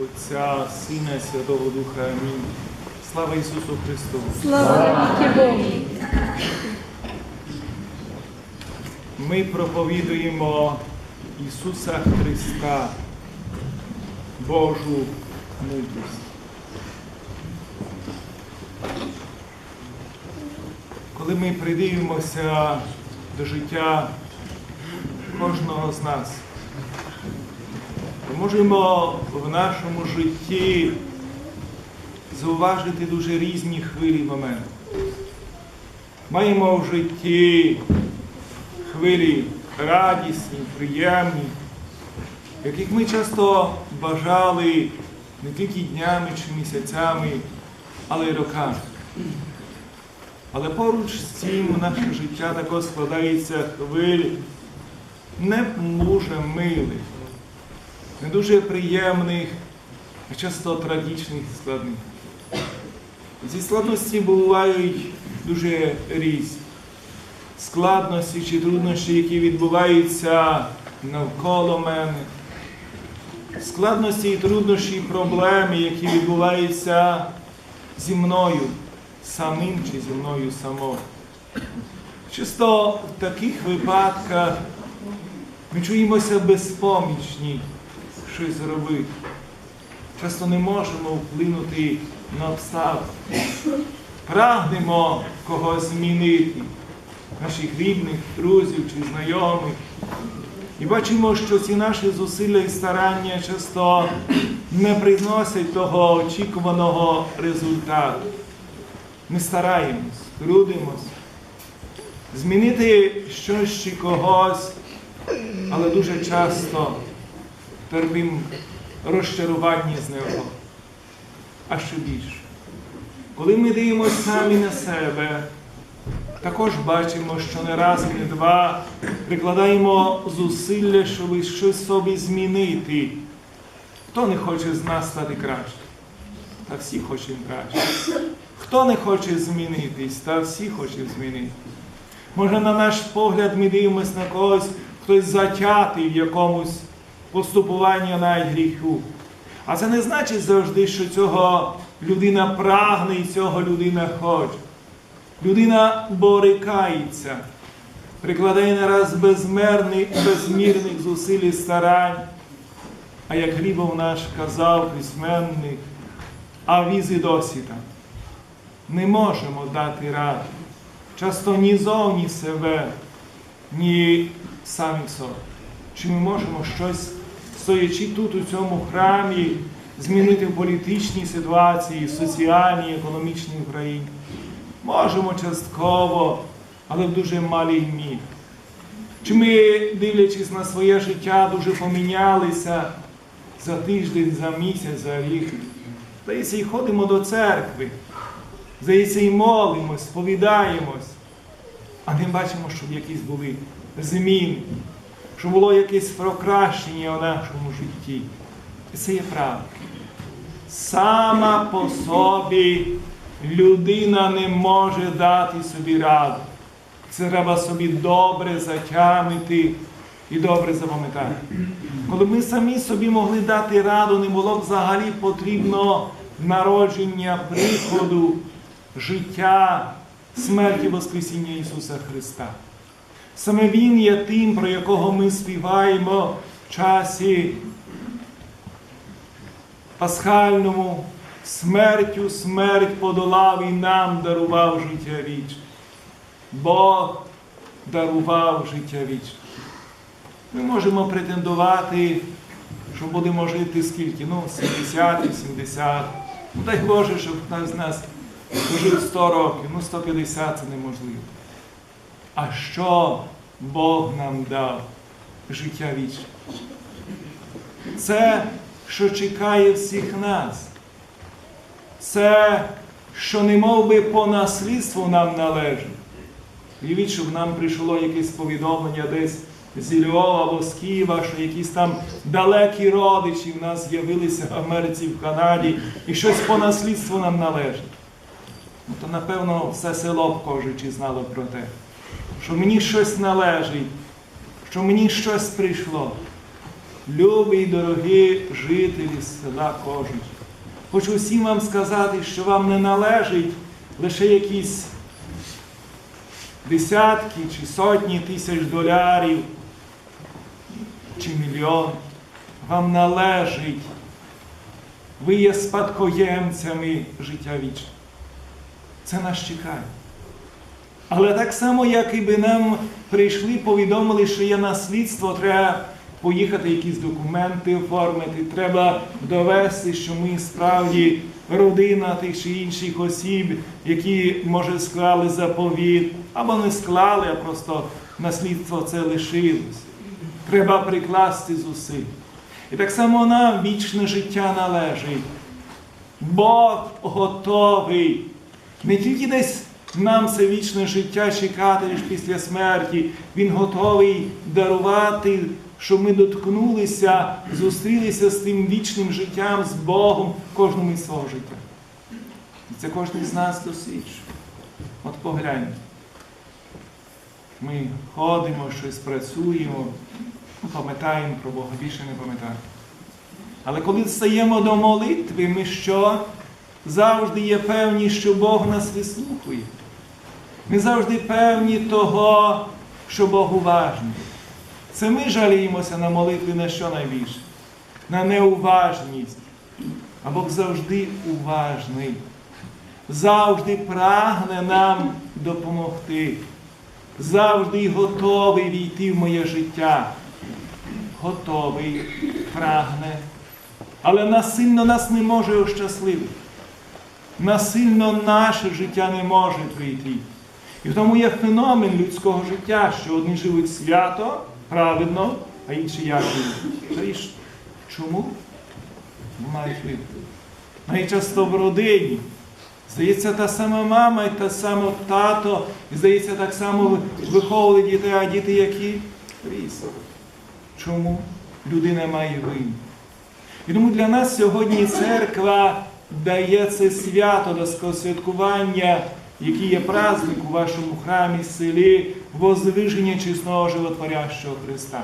Отця, Сина і Святого Духа. Амінь. Слава Ісусу Христу! Слава Богу! Ми проповідуємо Ісуса Христа, Божу мудрість. Коли ми придивимося до життя кожного з нас, то можемо в нашому житті зауважити дуже різні хвилі моменти. Маємо в житті хвилі радісні, приємні, яких ми часто бажали не тільки днями чи місяцями, але й роками. Але поруч з цим наше життя також складається хвиль не дуже милих, не дуже приємних, а часто трагічних і складних. Ці складності бувають дуже різні складності чи труднощі, які відбуваються навколо мене, складності і труднощі, і проблеми, які відбуваються зі мною самим чи зі мною самою. Часто в таких випадках ми чуємося безпомічні щось зробити. Часто не можемо вплинути на обставини. Прагнемо когось змінити наших рідних, друзів чи знайомих. І бачимо, що ці наші зусилля і старання часто не приносять того очікуваного результату. Ми стараємось, трудимось, змінити щось чи когось, але дуже часто терпимо розчарування з нього. А що більше? Коли ми дивимося самі на себе, також бачимо, що не раз не два прикладаємо зусилля, щоб щось собі змінити. Хто не хоче з нас стати краще? Та всі хочемо краще. Хто не хоче змінитись, та всі хочуть змінити. Може, на наш погляд, ми дивимося на когось, хтось затятий в якомусь поступуванні навіть гріху. А це не значить завжди, що цього людина прагне і цього людина хоче. Людина борикається, прикладає не раз безмерних, безмірних зусиль і старань. А як Глібов наш казав письменник, а візи досі там. Не можемо дати ради. Часто ні зовні себе, ні самі собі. Чи ми можемо щось, стоячи тут, у цьому храмі, змінити в політичній ситуації, соціальній, економічній Україні? Можемо частково, але в дуже малій мірі. Чи ми, дивлячись на своє життя, дуже помінялися за тиждень, за місяць, за рік? Здається, і ходимо до церкви, здається, і молимось, сповідаємось, а не бачимо, щоб якісь були зміни, щоб було якесь прокращення у нашому житті. І це є правда. Сама по собі людина не може дати собі раду. Це треба собі добре затямити і добре запам'ятати. Коли ми самі собі могли дати раду, не було б взагалі потрібно народження, приходу, життя, смерті Воскресіння Ісуса Христа. Саме Він є тим, про якого ми співаємо в часі пасхальному, смертю смерть подолав і нам дарував життя вічне. Бог дарував життя вічне. Ми можемо претендувати, що будемо жити скільки? Ну, 70, 80. Ну дай Боже, щоб хтось з нас прожив 100 років, ну 150 це неможливо. А що Бог нам дав? Життя вічне. Це, що чекає всіх нас. Це, що не мов би по наслідству нам належить. Уявіть, щоб нам прийшло якесь повідомлення десь зі Львова або з Києва, що якісь там далекі родичі в нас з'явилися в Америці, в Канаді, і щось по наслідству нам належить. Ну, то, напевно, все село б кожичі знало про те, що мені щось належить, що мені щось прийшло. любі й дорогі жителі села Кожич. Хочу всім вам сказати, що вам не належить лише якісь десятки чи сотні тисяч долярів чи мільйон. Вам належить. Ви є спадкоємцями життя вічне. Це нас чекає. Але так само, як і би нам прийшли, повідомили, що є наслідство, треба поїхати якісь документи оформити, треба довести, що ми справді родина тих чи інших осіб, які, може, склали заповіт, або не склали, а просто наслідство це лишилось. Треба прикласти зусиль. І так само нам вічне життя належить. Бог готовий не тільки десь нам це вічне життя чекати лише після смерті, Він готовий дарувати, щоб ми доткнулися, зустрілися з тим вічним життям, з Богом кожному із свого життя. І це кожен з нас досвідчує. От погляньте. Ми ходимо, щось працюємо, ну, пам'ятаємо про Бога, більше не пам'ятаємо. Але коли стаємо до молитви, ми що? Завжди є певні, що Бог нас вислухує. Ми завжди певні того, що Бог уважний. Це ми жаліємося на молитві на що найбільше? На неуважність. А Бог завжди уважний, завжди прагне нам допомогти, завжди готовий війти в моє життя. Готовий, прагне. Але насильно нас не може ощасливити. Насильно наше життя не може прийти. І в тому є феномен людського життя, що одні живуть свято, праведно, а інші як грішно. Чому? Бо мають вибір. Найчасто в родині. Здається, та сама мама і та сама тато, і здається, так само виховували дітей, а діти які різні. Чому? Людина має вину. І тому для нас сьогодні церква дає це свято до святкування, який є праздник у вашому храмі, селі, возвиження чесного животворящого Христа.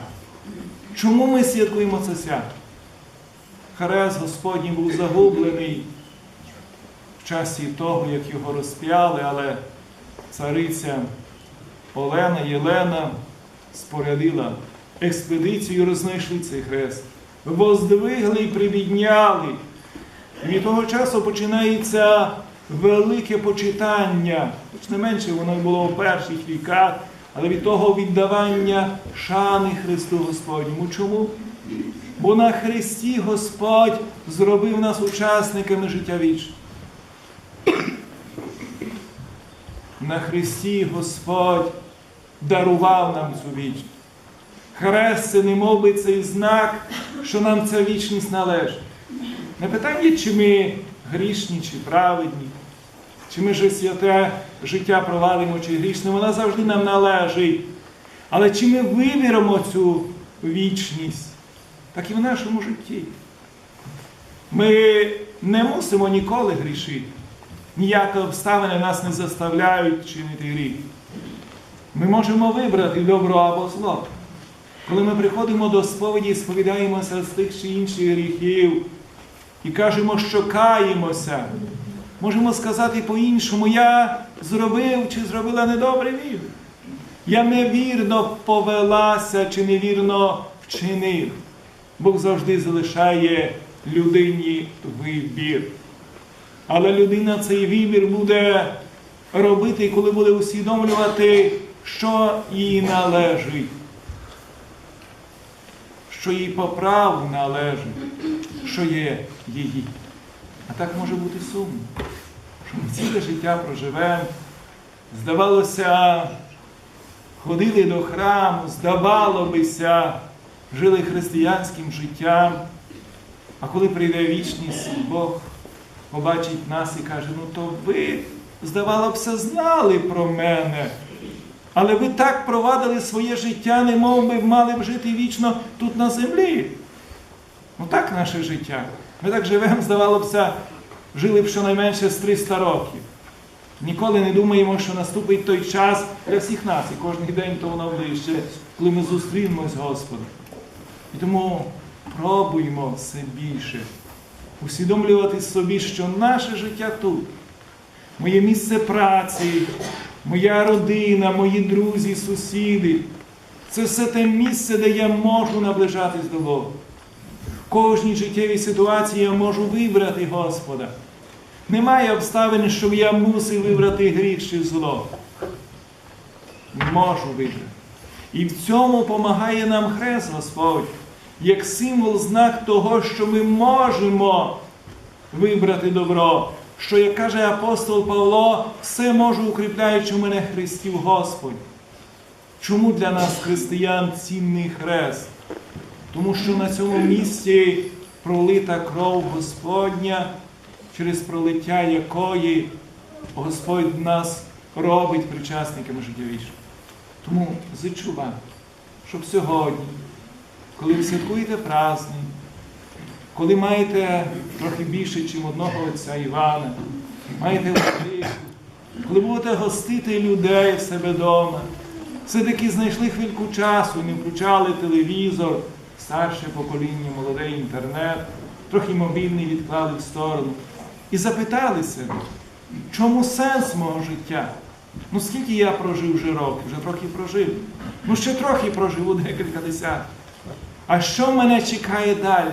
Чому ми святкуємо це свято? Хрест Господній був загублений в часі того, як його розп'яли, але цариця Олена Єлена спорядила експедицію, рознайшли цей хрест. Воздвигли і прибідняли. І того часу починається велике почитання, хоч не менше воно було в перших віках, але від того віддавання шани Христу Господньому. Чому? Бо на Христі Господь зробив нас учасниками життя вічного. На Христі Господь дарував нам цю вічність. Хрест це не мов би цей знак, що нам ця вічність належить. Не питання, чи ми грішні, чи праведні, чи ми же святе життя провалимо, чи грішне, вона завжди нам належить. Але чи ми виберемо цю вічність, так і в нашому житті. Ми не мусимо ніколи грішити. Ніякі обставини нас не заставляють чинити гріх. Ми можемо вибрати добро або зло. Коли ми приходимо до сповіді і сповідаємося з тих чи інших гріхів і кажемо, що каємося, можемо сказати по-іншому, я зробив чи зробила недобре вір. Я невірно повелася чи невірно вчинив. Бог завжди залишає людині вибір. Але людина цей вибір буде робити, коли буде усвідомлювати, що їй належить що їй по праву належить, що є її. А так може бути сумно, що ми ціле життя проживемо. Здавалося, ходили до храму, здавало бися, жили християнським життям. А коли прийде вічність, Бог побачить нас і каже, ну то ви, здавалося, знали про мене. Але ви так провадили своє життя, не мов би мали б жити вічно тут на землі. Ну так наше життя. Ми так живемо, здавалося жили б щонайменше з 300 років. Ніколи не думаємо, що наступить той час для всіх нас, і кожен день то воно ближче, коли ми зустрінемось Господом. І тому пробуємо все більше усвідомлювати собі, що наше життя тут, моє місце праці, моя родина, мої друзі, сусіди. Це все те місце, де я можу наближатись до Бога. Кожній життєвій ситуації я можу вибрати Господа. Немає обставин, щоб я мусив вибрати гріх чи зло. Можу вибрати. І в цьому допомагає нам хрест Господь, як символ, знак того, що ми можемо вибрати добро. Що, як каже апостол Павло, все можу укріпляючи мене Христів Господь. Чому для нас, християн, цінний хрест? Тому що на цьому місці пролита кров Господня, через пролиття якої Господь нас робить причасниками життя. Тому зичу вам, щоб сьогодні, коли ви святкуєте праздник, коли маєте трохи більше, ніж одного отця Івана, маєте владику, коли будете гостити людей в себе вдома, все-таки знайшли хвильку часу, не включали телевізор, старше покоління, молодий інтернет, трохи мобільний відклали в сторону. І запитали себе, чому сенс мого життя? Ну скільки я прожив вже років, вже трохи прожив. Ну ще трохи проживу декілька десятків. А що мене чекає далі?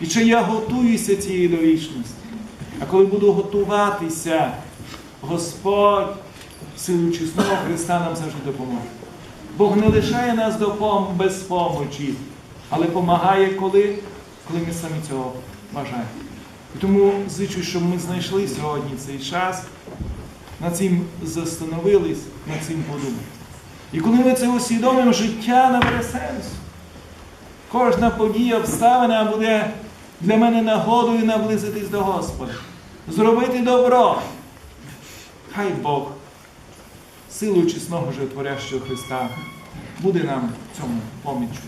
І чи я готуюся цієї до вічності? А коли буду готуватися, Господь силу чесного Христа нам завжди допоможе. Бог не лишає нас допом без помочі, але допомагає, коли, коли ми самі цього бажаємо. І тому зичу, щоб ми знайшли сьогодні цей час, над цим застановились, над цим подумали. І коли ми це усвідомимо, життя набере сенсу. Кожна подія, обставина буде для мене нагодою наблизитись до Господа. Зробити добро. Хай Бог, силою чесного животворящого Христа, буде нам в цьому поміччю.